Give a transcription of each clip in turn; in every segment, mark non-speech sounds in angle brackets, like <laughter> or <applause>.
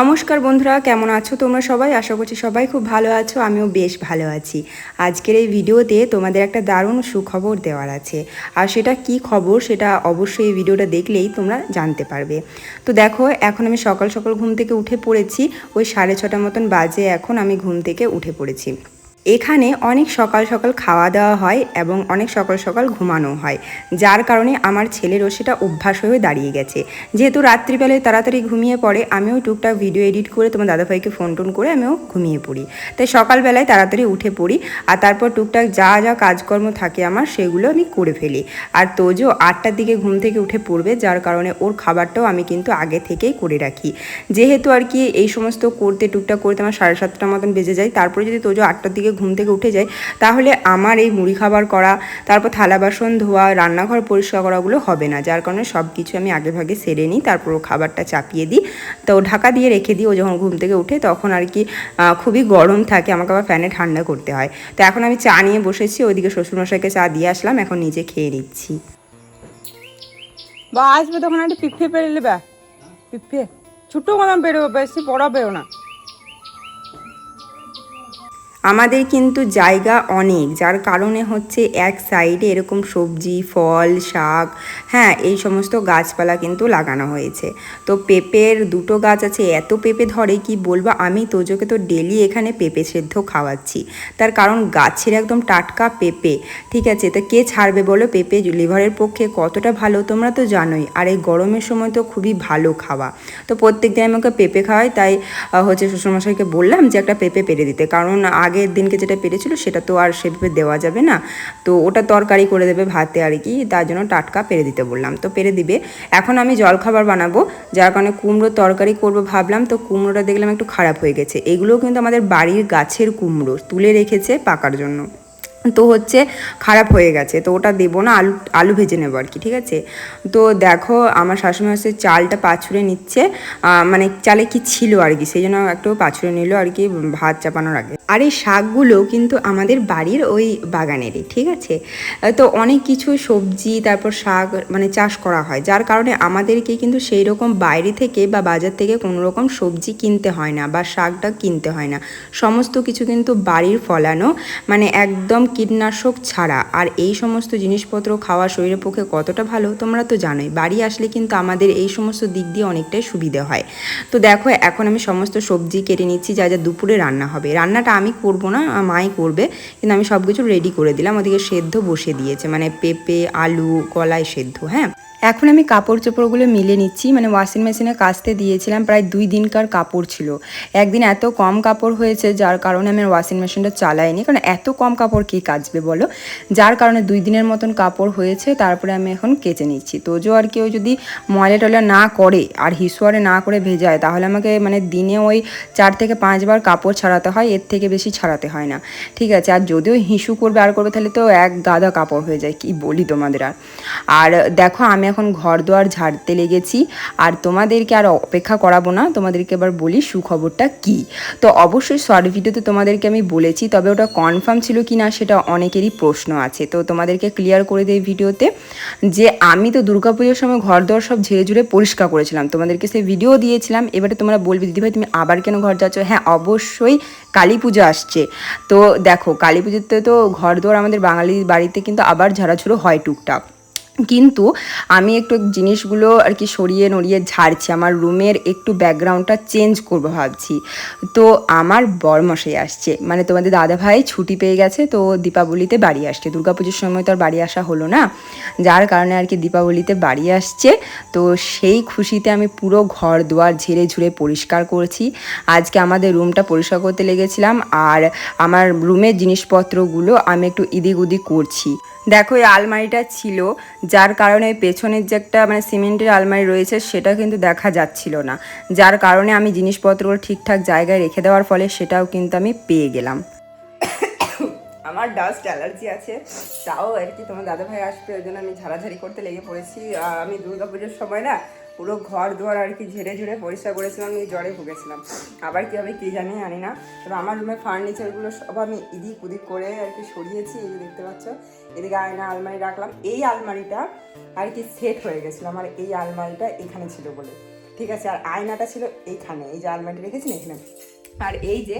নমস্কার বন্ধুরা, কেমন আছো তোমরা সবাই? আশা করছি সবাই খুব ভালো আছো, আমিও বেশ ভালো আছি। আজকের এই ভিডিওতে তোমাদের একটা দারুণ সুখবর দেওয়ার আছে। আর সেটা কি খবর সেটা অবশ্যই এই ভিডিওটা দেখলেই তোমরা জানতে পারবে। তো দেখো, এখন আমি সকাল সকাল ঘুম থেকে উঠে পড়েছি, ওই সাড়ে ছটা মতন বাজে এখন আমি ঘুম থেকে উঠে পড়েছি। এখানে অনেক সকাল সকাল খাওয়া দাওয়া হয় এবং অনেক সকাল সকাল ঘুমানো হয়, যার কারণে আমার ছেলেরও সেটা অভ্যাস হয়ে দাঁড়িয়ে গেছে। যেহেতু রাত্রিবেলায় তাড়াতাড়ি ঘুমিয়ে পড়ে, আমিও টুকটাক ভিডিও এডিট করে তোমার দাদাভাইকে ফোন টোন করে আমিও ঘুমিয়ে পড়ি। তাই সকালবেলায় তাড়াতাড়ি উঠে পড়ি আর তারপর টুকটাক যা যা কাজকর্ম থাকে আমার সেগুলো আমি করে ফেলি। আর তোজো আটটার দিকে ঘুম থেকে উঠে পড়বে, যার কারণে ওর খাবারটাও আমি কিন্তু আগে থেকেই করে রাখি। যেহেতু আর কি এই সমস্ত করতে টুকটাক করতে আমার সাড়ে সাতটার মতন বেজে যায়, তারপরে যদি তোজো আটটার দিকে ঘুম থেকে উঠে যায়, তাহলে আমার এই মুড়ি খাবার করা, তারপর থালা বাসন ধোয়া, রান্নাঘর পরিষ্কার করাগুলো হবে না। যার কারণে সব কিছু আমি আগে ভাগে সেরে নিই, তারপর ও খাবারটা চাপিয়ে দিই। তো ঢাকা দিয়ে রেখে দিই, ও যখন ঘুম থেকে উঠে তখন আর কি খুবই গরম থাকে, আমাকে আবার ফ্যানে ঠান্ডা করতে হয়। তো এখন আমি চা নিয়ে বসেছি, ওইদিকে শ্বশুরমশাইকে চা দিয়ে আসলাম, এখন নিজে খেয়ে নিচ্ছি। বা, আসবে তখন একটা পিঠে পেরে নেবে। পিঠে ছোটো মতন বেরোবে বেশি বড় বেরো না। আমাদের কিন্তু জায়গা অনেক যার কারণে হচ্ছে এক সাইডে এরকম সবজি ফল শাক হ্যাঁ এই সমস্ত গাছপালা কিন্তু লাগানো হয়েছে। তো পেঁপের দুটো গাছ আছে, এত পেঁপে ধরে কি বলব? আমি তোজোকে তো ডেলি এখানে পেঁপে সেদ্ধ খাওয়াচ্ছি। তার কারণ গাছের একদম টাটকা পেঁপে, ঠিক আছে? তো কে ছাড়বে বলো? পেঁপে লিভারের পক্ষে কতটা ভালো তোমরা তো জানোই। আর এই গরমের সময় তো খুবই ভালো খাওয়া। তো প্রত্যেক দিন আমি ওকে পেঁপে খাওয়াই, তাই হচ্ছে শ্বশুরমশাইকে বললাম যে একটা পেঁপে পেরে দিতে। কারণ আগের দিনকে যেটা পেরেছিল সেটা তো আর সেভাবে দেওয়া যাবে না। তো ওটা তরকারি করে দেবে ভাতে আর কি, তার জন্য টাটকা পেরে দিতে বললাম। তো পেরে দিবে। এখন আমি জলখাবার বানাবো, যার কারণে কুমড়ো তরকারি করব ভাবলাম, তো কুমড়োটা দেখলাম একটু খারাপ হয়ে গেছে। এগুলোও কিন্তু আমাদের বাড়ির গাছের কুমড়ো, তুলে রেখেছে পাকার জন্য। তো হচ্ছে খারাপ হয়ে গেছে, তো ওটা দেবো না, আলু আলু ভেজে নেব আর কি, ঠিক আছে? তো দেখো, আমার শাশুড়ি হচ্ছে চালটা পাছুড়ে নিচ্ছে মানে চালে কি ছিল আর কি, সেই জন্য একটু পাছুড়ে নিল আর কি, ভাত চাপানোর আগে। আর এই শাকগুলো কিন্তু আমাদের বাড়ির ওই বাগানেরই, ঠিক আছে? তো অনেক কিছু সবজি, তারপর শাক মানে চাষ করা হয়। যার কারণে আমাদেরকে কিন্তু সেই রকম বাইরে থেকে বা বাজার থেকে কোনো রকম সবজি কিনতে হয় না বা শাকটা কিনতে হয় না। সমস্ত কিছু কিন্তু বাড়ির ফলানো মানে একদম কীটনাশক ছাড়া। আর এই সমস্ত জিনিসপত্র খাওয়া শরীরের পক্ষে কতটা ভালো তোমরা তো জানোই। বাড়ি আসলে কিন্তু আমাদের এই সমস্ত দিক দিয়ে অনেকটাই সুবিধা হয়। তো দেখো, এখন আমি সমস্ত সবজি কেটে নিচ্ছি, যা যা দুপুরে রান্না হবে। রান্নাটা আমি করব না মাই করবে, কিন্তু আমি সব কিছু রেডি করে দিলাম। ওদিকে সেদ্ধ বসে দিয়েছে মানে পেঁপে, আলু, কলাই সেদ্ধ হ্যাঁ? এখন আমি কাপড় চোপড়গুলো মিলে নিচ্ছি। মানে ওয়াশিং মেশিনে কাচতে দিয়েছিলাম, প্রায় দুই দিনকার কাপড় ছিল। একদিন এত কম কাপড় হয়েছে, যার কারণে আমি ওয়াশিং মেশিনটা চালাইনি। কারণ এত কম কাপড় কে কাচবে বলো? যার কারণে দুই দিনের মতন কাপড় হয়েছে, তারপরে আমি এখন কেচে নিচ্ছি। তোজো আর কেউ যদি ময়লা টয়লা না করে আর হিসুয়ারে না করে ভেজায়, তাহলে আমাকে মানে দিনে ওই চার থেকে পাঁচবার কাপড় ছাড়াতে হয়, এর থেকে বেশি ছাড়াতে হয় না। ঠিক আছে, আর যদিও হিসু করবে আর করবে, তাহলে তো এক গাদা কাপড় হয়ে যায়, কি বলি তোমাদের আর? আর দেখো, আমি এখন ঘর দুয়ার ঝাড়তে লেগেছি আর তোমাদেরকে আর অপেক্ষা করাবো না। তোমাদেরকে এবার বলি সুখবরটা কি? তো অবশ্যই শর্ট ভিডিওতে তোমাদেরকে আমি বলেছি, তবে ওটা কনফার্ম ছিল কি না সেটা অনেকেরই প্রশ্ন আছে। তো তোমাদেরকে ক্লিয়ার করে দেয় ভিডিওতে যে আমি তো দুর্গাপুজোর সময় ঘর দর সব ঝেড়ে ঝুড়ে পরিষ্কার করেছিলাম। তোমাদেরকে সেই ভিডিও দিয়েছিলাম। এবারে তোমরা বলবে, দিদিভাই, তুমি আবার কেন ঘর যাচ্ছ? হ্যাঁ অবশ্যই কালী পুজো আসছে। তো দেখো, কালী পুজোতে তো ঘর দোর আমাদের বাঙালি বাড়িতে কিন্তু আবার ঝাড়াঝুড়ো হয় টুকটাক। কিন্তু আমি একটু জিনিসগুলো আর কি সরিয়ে নড়িয়ে ঝাড়ছি, আমার রুমের একটু ব্যাকগ্রাউন্ডটা চেঞ্জ করব ভাবছি। তো আমার বরমশাই আসছে মানে তোমাদের দাদা ভাই ছুটি পেয়ে গেছে, তো দীপাবলিতে বাড়ি আসছে। দুর্গাপুজোর সময় তো আর বাড়ি আসা হলো না, যার কারণে আর কি দীপাবলিতে বাড়ি আসছে। তো সেই খুশিতে আমি পুরো ঘর দুয়ার ঝেড়ে ঝুড়ে পরিষ্কার করছি। আজকে আমাদের রুমটা পরিষ্কার করতে লেগেছিলাম, আর আমার রুমের জিনিসপত্রগুলো আমি একটু ইদিক উদিক করছি। দেখো, এই আলমারিটা ছিল, যার কারণে পেছনের যে একটা মানে সিমেন্টের আলমারি রয়েছে, সেটা কিন্তু দেখা যাচ্ছিল না। যার কারণে আমি জিনিসপত্রগুলো ঠিকঠাক জায়গায় রেখে দেওয়ার ফলে সেটাও কিন্তু আমি পেয়ে গেলাম। আমার ডাস্ট অ্যালার্জি আছে, তাও আর কি তোমার দাদা ভাই আসবে, ওই জন্য আমি ঝাড়াঝাড়ি করতে লেগে পড়েছি। আমি দুর্গাপুজোর সময় না পুরো ঘর দুয়ার আর কি ঝেড়ে ঝেড়ে পরিষ্কার করেছিলাম, এই জ্বরে ভুগেছিলাম। আবার কী হবে কী জানি জানি না। তবে আমার রুমের ফার্নিচারগুলো সব আমি ইদিক উদিক করে আর কি সরিয়েছি, এই দেখতে পাচ্ছ। এদিকে আয়না, আলমারি রাখলাম। এই আলমারিটা আর কি সেট হয়ে গেছিল। আমার এই আলমারিটা এখানে ছিল বলে। ঠিক আছে, আর আয়নাটা ছিল এইখানে। এই যে আলমারিটা রেখেছি না এখানে? আর এই যে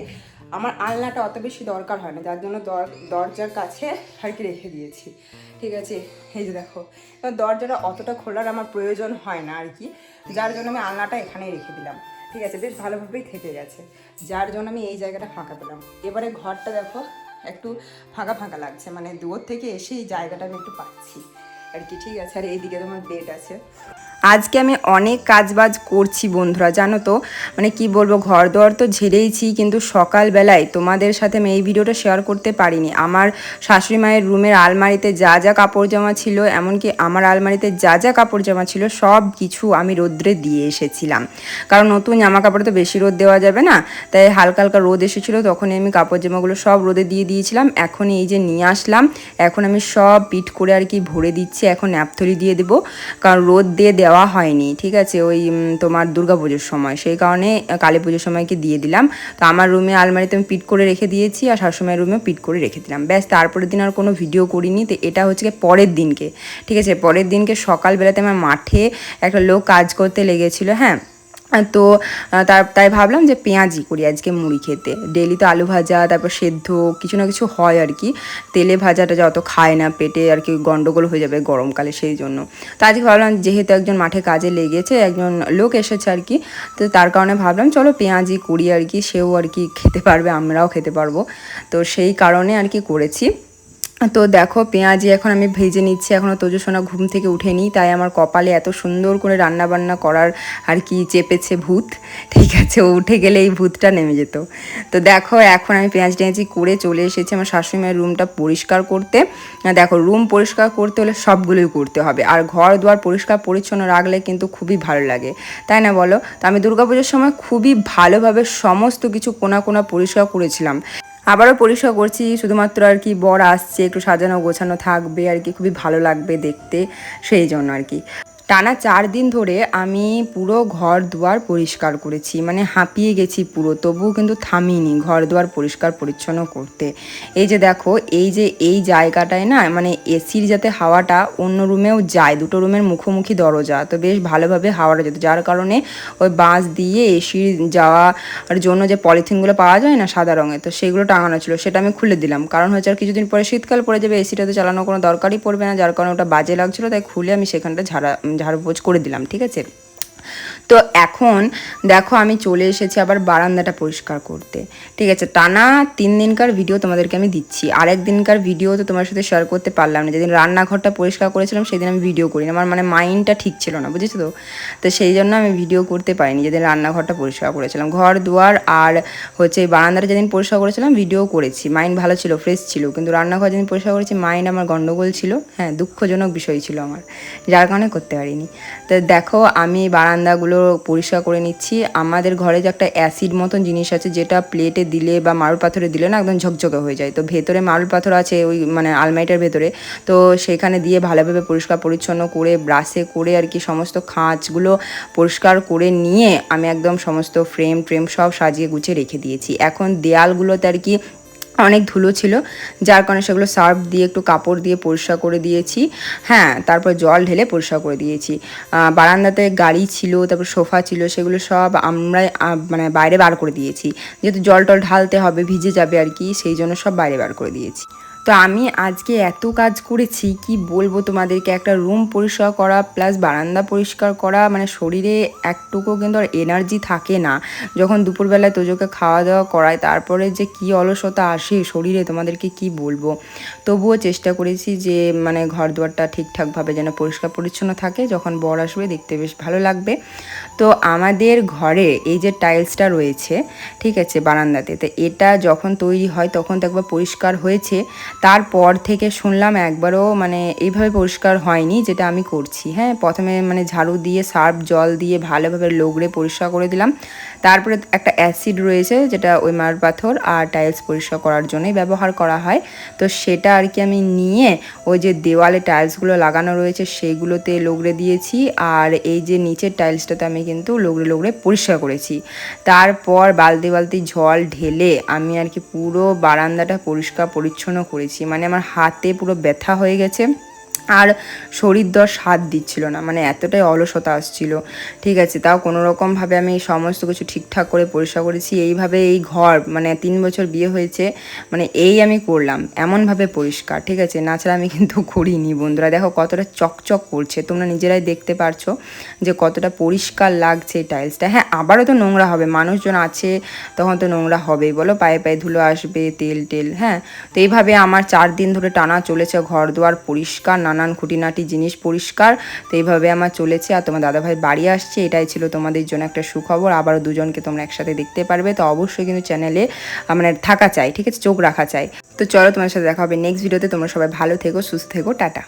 আমার আলনাটা অত বেশি দরকার হয় না, যার জন্য দর- দরজার কাছে আর কি রেখে দিয়েছি। ঠিক আছে? এই যে দেখো দরজাটা অতটা খোলার আমার প্রয়োজন হয় না আর কি, যার জন্য আমি আলনাটা এখানেই রেখে দিলাম। ঠিক আছে? বেশ ভালোভাবেই থেকে গেছে, যার জন্য আমি এই জায়গাটা ফাঁকা পেলাম। এবারে ঘরটা দেখো, একটু ফাঁকা ফাঁকা লাগছে মানে দূর থেকে এসে এই জায়গাটা আমি একটু পাচ্ছি। আর কি, ঠিক আছে? আর এইদিকে তোমার ডেট আছে। আজকে আমি অনেক কাজবাজ করছি বন্ধুরা, জানো তো? মানে কি বলব ঘর দোয়ার তো ঝেড়েইছি, কিন্তু সকালবেলায় তোমাদের সাথে আমি এই ভিডিওটা শেয়ার করতে পারিনি। আমার শাশুড়ি মায়ের রুমের আলমারিতে যা যা কাপড় জামা ছিল, এমনকি আমার আলমারিতে যা যা কাপড় জামা ছিল, সব কিছু আমি রোদ্রে দিয়ে এসেছিলাম। কারণ নতুন জামা কাপড়ে তো বেশি রোদ দেওয়া যাবে না, তাই হালকা হালকা রোদ এসেছিল, তখনই আমি কাপড় জামাগুলো সব রোদে দিয়ে দিয়েছিলাম। এখন এই যে নিয়ে আসলাম, এখন আমি সব পিট করে আর কি ভরে দিচ্ছি। এখন অ্যাপথলি দিয়ে দেবো। কারণ রোদ দিয়ে দেওয়া হয়নি, ঠিক আছে? ওই তোমার দুর্গা পুজোর সময়। সেই কারণে কালী পুজোর সময়কে দিয়ে দিলাম। তো আমার রুমে আলমারিতে আমি পিট করে রেখে দিয়েছি আর সবসময় রুমে পিট করে রেখে দিলাম। ব্যাস, তারপরের দিন আর কোনো ভিডিও করিনি। তো এটা হচ্ছে পরের দিনকে, ঠিক আছে? পরের দিনকে সকালবেলাতে আমার মাঠে একটা লোক কাজ করতে লেগেছিলো হ্যাঁ? তো তার, তাই ভাবলাম যে পেঁয়াজি করি আজকে মুড়ি খেতে। ডেলি তো আলু ভাজা, তারপর সেদ্ধ, কিছু না কিছু হয় আর কি। তেলে ভাজাটা যত খায় না পেটে আর কি গন্ডগোল হয়ে যাবে গরমকালে সেই জন্য। তো আজকে ভাবলাম যেহেতু একজন মাঠে কাজে লেগেছে, একজন লোক এসেছে আর কি, তো তার কারণে ভাবলাম চলো পেঁয়াজি করি আর কি, সেও আর কি খেতে পারবে, আমরাও খেতে পারব। তো সেই কারণে আর কি করেছি। তো দেখো, পেঁয়াজি এখন আমি ভেজে নিচ্ছি। এখনও তোজো সোনা ঘুম থেকে উঠেনি, তাই আমার কপালে এত সুন্দর করে রান্না বান্না করার আর কি চেপেছে ভূত। ঠিক আছে, ও উঠে গেলে এই ভূতটা নেমে যেত। তো দেখো, এখন আমি পেঁয়াজ টেঁয়াজি করে চলে এসেছি আমার শাশুড়ি মায়ের রুমটা পরিষ্কার করতে। দেখো, রুম পরিষ্কার করতে হলে সবগুলোই করতে হবে। আর ঘর দুয়ার পরিষ্কার পরিচ্ছন্ন রাখলে কিন্তু খুবই ভালো লাগে। তাই না বলো? তো আমি দুর্গাপুজোর সময় খুবই ভালোভাবে সমস্ত কিছু কোনা কোনা পরিষ্কার করেছিলাম। আবারও পরিষ্কার করছি, শুধুমাত্র আর কি বর আসছে, একটু সাজানো গোছানো থাকবে, আর কি খুবই ভালো লাগবে দেখতে, সেই জন্য আর কি। টানা চার দিন ধরে আমি পুরো ঘর দুয়ার পরিষ্কার করেছি। মানে হাঁপিয়ে গেছি পুরো, তবুও কিন্তু থামিনি ঘর দুয়ার পরিষ্কার পরিচ্ছন্ন করতে। এই যে দেখো, এই যে এই জায়গাটায় না মানে এসির যাতে হাওয়াটা অন্য রুমেও যায়, দুটো রুমের মুখোমুখি দরজা, তো বেশ ভালোভাবে হাওয়াটা যেত। যার কারণে ওই বাঁশ দিয়ে এসির যাওয়ার জন্য যে পলিথিনগুলো পাওয়া যায় না সাদা রঙের তো সেগুলো টাঙানো ছিল, সেটা আমি খুলে দিলাম। কারণ হচ্ছে আর কিছুদিন পরে শীতকাল পড়ে যাবে, এসিটা তো চালানোর কোনো দরকারই পড়বে না, যার কারণে ওটা বাজে লাগছিল, তাই খুলে আমি সেখানটা ঝাড়া ঝাড়পোছ করে দিলাম ঠিক আছে? তো এখন দেখো আমি চলে এসেছি আবার বারান্দাটা পরিষ্কার করতে। ঠিক আছে, টানা তিন দিনকার ভিডিও তোমাদেরকে আমি দিচ্ছি। আরেক দিনকার ভিডিও তো তোমার সাথে শেয়ার করতে পারলাম না। যেদিন রান্নাঘরটা পরিষ্কার করেছিলাম, সেদিন আমি ভিডিও করিনি। আমার মানে মাইন্ডটা ঠিক ছিল না, বুঝেছ তো? তো সেই জন্য আমি ভিডিও করতে পারিনি, যেদিন রান্নাঘরটা পরিষ্কার করেছিলাম। ঘর, দুয়ার আর হচ্ছে এই বারান্দাটা যেদিন পরিষ্কার করেছিলাম ভিডিও করেছি। মাইন্ড ভালো ছিল ফ্রেশ ছিল। কিন্তু রান্নাঘর যেদিন পরিষ্কার করেছি মাইন্ড আমার গন্ডগোল ছিল। হ্যাঁ দুঃখজনক বিষয় ছিল আমার, যার কারণে করতে পারিনি। তো দেখো, আমি এই বারান্দাগুলো পরিষ্কার করে নিচ্ছি। আমাদের ঘরে যে একটা অ্যাসিড মতন জিনিস আছে, যেটা প্লেটে দিলে বা মারুল পাথরে দিলে না একদম ঝকঝকে হয়ে যায়। তো ভেতরে মারুল পাথর আছে ওই মানে আলমারিটার ভেতরে। তো সেখানে দিয়ে ভালোভাবে পরিষ্কার পরিচ্ছন্ন করে ব্রাশে করে আর কি সমস্ত খাঁচগুলো পরিষ্কার করে নিয়ে আমি একদম সমস্ত ফ্রেম ট্রেম সব সাজিয়ে গুছিয়ে রেখে দিয়েছি। এখন দেয়ালগুলোতে আর কি অনেক ধুলো ছিল, যার কারণে সেগুলো সার্ফ দিয়ে একটু কাপড় দিয়ে পরিষ্কার করে দিয়েছি। হ্যাঁ তারপর জল ঢেলে পরিষ্কার করে দিয়েছি। বারান্দাতে গাড়ি ছিল, তারপর সোফা ছিল, সেগুলো সব আমরা মানে বাইরে বার করে দিয়েছি। যেহেতু জল টল ঢালতে হবে, ভিজে যাবে আর কি, সেই জন্য সব বাইরে বার করে দিয়েছি। তো আমি আজকে এত কাজ করেছি, কি বলব তোমাদেরকে? একটা রুম পরিষ্কার করা প্লাস বারান্দা পরিষ্কার করা মানে শরীরে একটুকু কিন্তু আর এনার্জি থাকে না। যখন দুপুরবেলায় তোজোকে খাওয়া দাওয়া করায় তারপরে যে কি অলসতা আসে শরীরে তোমাদেরকে কি বলব? তবুও চেষ্টা করেছি যে মানে ঘর দুয়ারটা ঠিকঠাকভাবে যেন পরিষ্কার পরিচ্ছন্ন থাকে। যখন বর আসবে দেখতে বেশ ভালো লাগবে। তো আমাদের ঘরে এই যে টাইলসটা রয়েছে, ঠিক আছে, বারান্দাতে, তো এটা যখন তৈরি হয় তখন তো একবার পরিষ্কার হয়েছে। তারপর থেকে শুনলাম একবারও মানে এইভাবে পরিষ্কার হয়নি, যেটা আমি করছি। হ্যাঁ প্রথমে মানে ঝাড়ু দিয়ে, সার্ফ জল দিয়ে ভালোভাবে লোগড়ে পরিষ্কার করে দিলাম। তারপরে একটা অ্যাসিড রয়েছে যেটা ওই মার পাথর আর টাইলস পরিষ্কার করার জন্যই ব্যবহার করা হয়। তো সেটা আর কি আমি নিয়ে ওই যে দেওয়ালে টাইলসগুলো লাগানো রয়েছে সেইগুলোতে লোগড়ে দিয়েছি আর এই যে নিচের টাইলসটাতে আমি কিন্তু লোগড়ে লোগড়ে পরিষ্কার করেছি। তারপর বালতি বালতি জল ঢেলে আমি আর কি পুরো বারান্দাটা পরিষ্কার পরিচ্ছন্ন করেছি। মানে আমার হাতে পুরো ব্যথা হয়ে গেছে। আর শরীর দর স্বাদ দিচ্ছিল না মানে এতটাই অলসতা আসছিল। ঠিক আছে, তাও কোনো রকমভাবে আমি সমস্ত কিছু ঠিকঠাক করে পরিষ্কার করেছি। এইভাবে এই ঘর মানে তিন বছর বিয়ে হয়েছে মানে এই আমি করলাম, এমনভাবে পরিষ্কার। ঠিক আছে নাছাড়া আমি কিন্তু <laughs> করিনি বন্ধুরা। দেখো কতটা চকচক করছে, তোমরা নিজেরাই দেখতে পারছ যে কতটা পরিষ্কার লাগছে এই টাইলসটা। হ্যাঁ আবারও তো নোংরা হবে, মানুষজন আছে, তখন তো নোংরা হবেই। বলো, পায়ে পায়ে ধুলো আসবে, তেল টেল হ্যাঁ? তো এইভাবে আমার চার দিন ধরে টানা চলেছে ঘর দুয়ার পরিষ্কার নানান খুঁটিনাটি জিনিস পরিষ্কার, তো এইভাবে আমার চলেছে আর তোমার দাদাভাই বাড়ি আসছে, এটাই ছিল তোমাদের জন্য একটা সুখবর। আবারও দুজনকে তোমরা একসাথে দেখতে পারবে, তো অবশ্যই কিন্তু চ্যানেলে মানে থাকা চাই, ঠিক আছে? চোখ রাখা চাই। তো চলো তোমার সাথে দেখা হবে নেক্সট ভিডিওতে, তোমরা সবাই ভালো থেকো, সুস্থ থেকো, টাটা।